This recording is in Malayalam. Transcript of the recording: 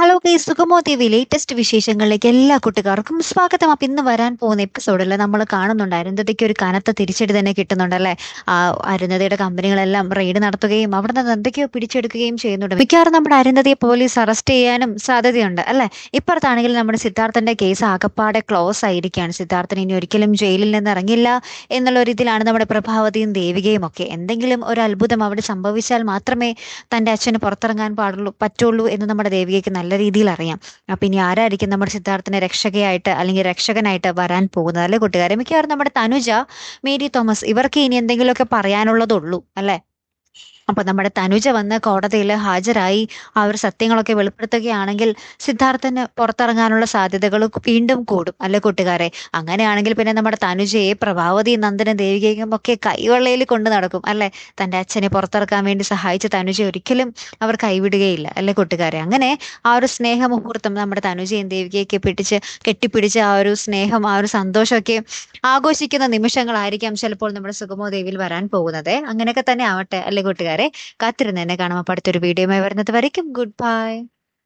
ഹലോ കെ സുഗമോ ടി വി ലേറ്റസ്റ്റ് വിശേഷങ്ങളിലേക്ക് എല്ലാ കുട്ടികാർക്കും സ്വാഗതം. അപ്പം ഇന്ന് വരാൻ പോകുന്ന എപ്പിസോഡിൽ നമ്മൾ കാണുന്നുണ്ട് അരുന്ധതിക്ക് ഒരു കനത്ത തിരിച്ചടി തന്നെ കിട്ടുന്നുണ്ടല്ലേ? ആ അരുന്ധതിയുടെ കമ്പനികളെല്ലാം റെയ്ഡ് നടത്തുകയും അവിടെ നിന്ന് എന്തൊക്കെയോ പിടിച്ചെടുക്കുകയും ചെയ്യുന്നുണ്ട്. മിക്കവാറും നമ്മുടെ അരുന്ധതിയെ പോലീസ് അറസ്റ്റ് ചെയ്യാനും സാധ്യതയുണ്ട് അല്ലേ? ഇപ്പുറത്താണെങ്കിൽ നമ്മുടെ സിദ്ധാർത്ഥന്റെ കേസ് ആകപ്പാടെ ക്ലോസ് ആയിരിക്കുകയാണ്. സിദ്ധാർത്ഥൻ ഇനി ഒരിക്കലും ജയിലിൽ നിന്ന് ഇറങ്ങില്ല എന്നുള്ള രീതിയിലാണ് നമ്മുടെ പ്രഭാവതിയും ദേവികയും ഒക്കെ. എന്തെങ്കിലും ഒരു അത്ഭുതം അവിടെ സംഭവിച്ചാൽ മാത്രമേ തന്റെ അച്ഛന് പുറത്തിറങ്ങാൻ പാടുള്ളൂ പറ്റുള്ളൂ എന്ന് നമ്മുടെ ദേവികയ്ക്ക് നല്ല രീതിയിൽ അറിയാം. അപ്പം ഇനി ആരായിരിക്കും നമ്മുടെ സിദ്ധാർത്ഥിനെ രക്ഷകയായിട്ട് അല്ലെങ്കിൽ രക്ഷകനായിട്ട് വരാൻ പോകുന്നത്? അല്ലെ കൂട്ടുകാരെ? മിക്കവാറും നമ്മുടെ തനുജ മേരി തോമസ് ഇവർക്ക് ഇനി എന്തെങ്കിലുമൊക്കെ പറയാനുള്ളതുള്ളൂ. അല്ലേ? അപ്പൊ നമ്മുടെ തനുജ വന്ന് കോടതിയിൽ ഹാജരായി അവർ സത്യങ്ങളൊക്കെ വെളിപ്പെടുത്തുകയാണെങ്കിൽ സിദ്ധാർത്ഥന് പുറത്തിറങ്ങാനുള്ള സാധ്യതകൾ വീണ്ടും കൂടും അല്ലെ കൂട്ടുകാരെ? അങ്ങനെയാണെങ്കിൽ പിന്നെ നമ്മുടെ തനുജയെ പ്രഭാവതി നന്ദന ദേവികയും ഒക്കെ കൈവെള്ളയിൽ കൊണ്ട് നടക്കും അല്ലെ? തന്റെ അച്ഛനെ പുറത്തിറക്കാൻ വേണ്ടി സഹായിച്ച തനുജ ഒരിക്കലും അവർ കൈവിടുകയില്ല അല്ലെ കൂട്ടുകാരെ? അങ്ങനെ ആ ഒരു സ്നേഹമുഹൂർത്തം നമ്മുടെ തനുജയും ദേവികയൊക്കെ പിടിച്ച് കെട്ടിപ്പിടിച്ച് ആ ഒരു സ്നേഹം ആ ഒരു സന്തോഷമൊക്കെ ആഘോഷിക്കുന്ന നിമിഷങ്ങളായിരിക്കാം ചിലപ്പോൾ നമ്മുടെ സുഗമോ ദേവിയിൽ വരാൻ പോകുന്നത്. അങ്ങനെയൊക്കെ തന്നെ ആവട്ടെ അല്ലെ കൂട്ടുകാരെ? കാത്തിരുന്ന് എന്നെ കാണാം. അപ്പോൾ അടുത്തൊരു വീഡിയോയുമായി വരുന്നത് വരയ്ക്കും. Good bye